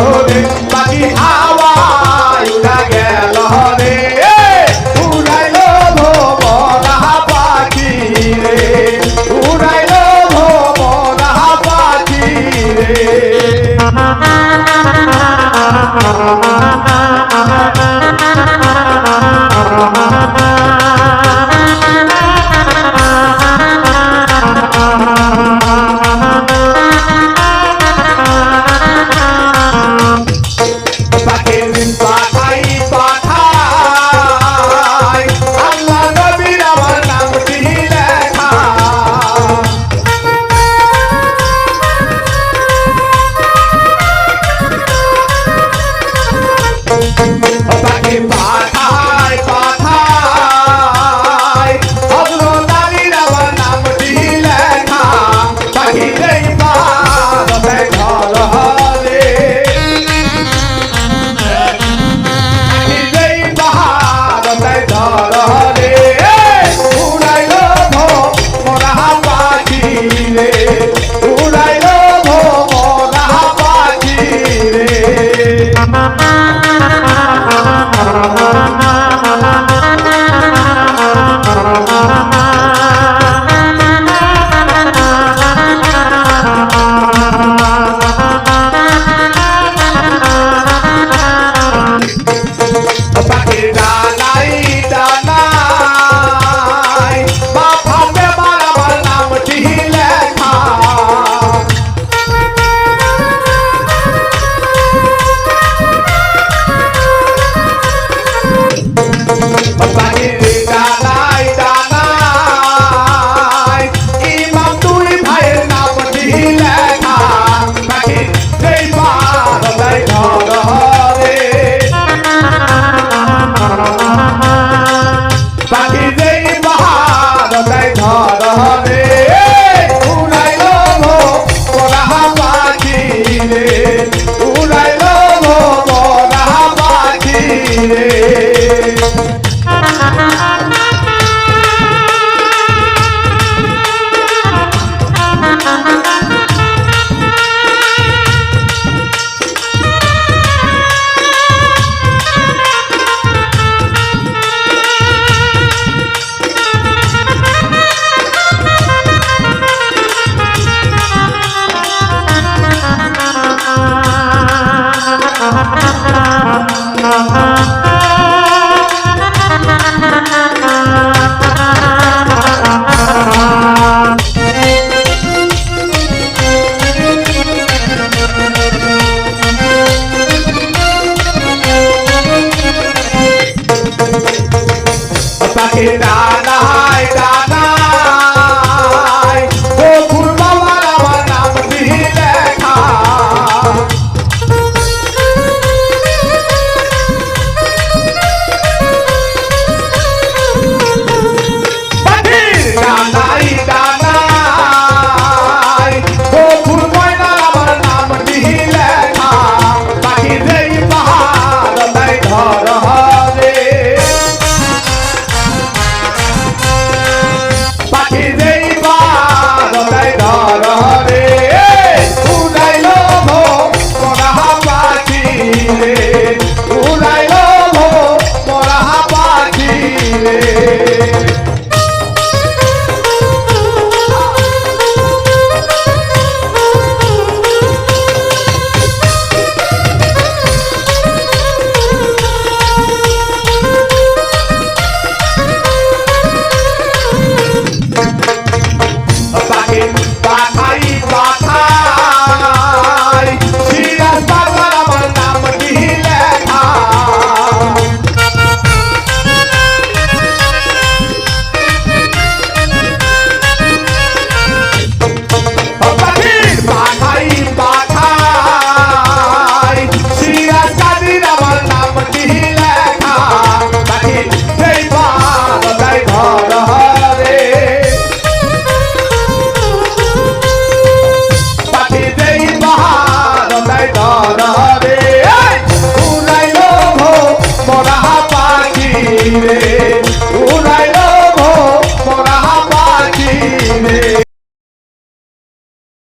হরে পাখি হাওয়াইটা গেল হরে উড়াইল ভবনা পাখি রে। উড়াইল ভবনা পাখি রে। পাখি পাঠাই পাখি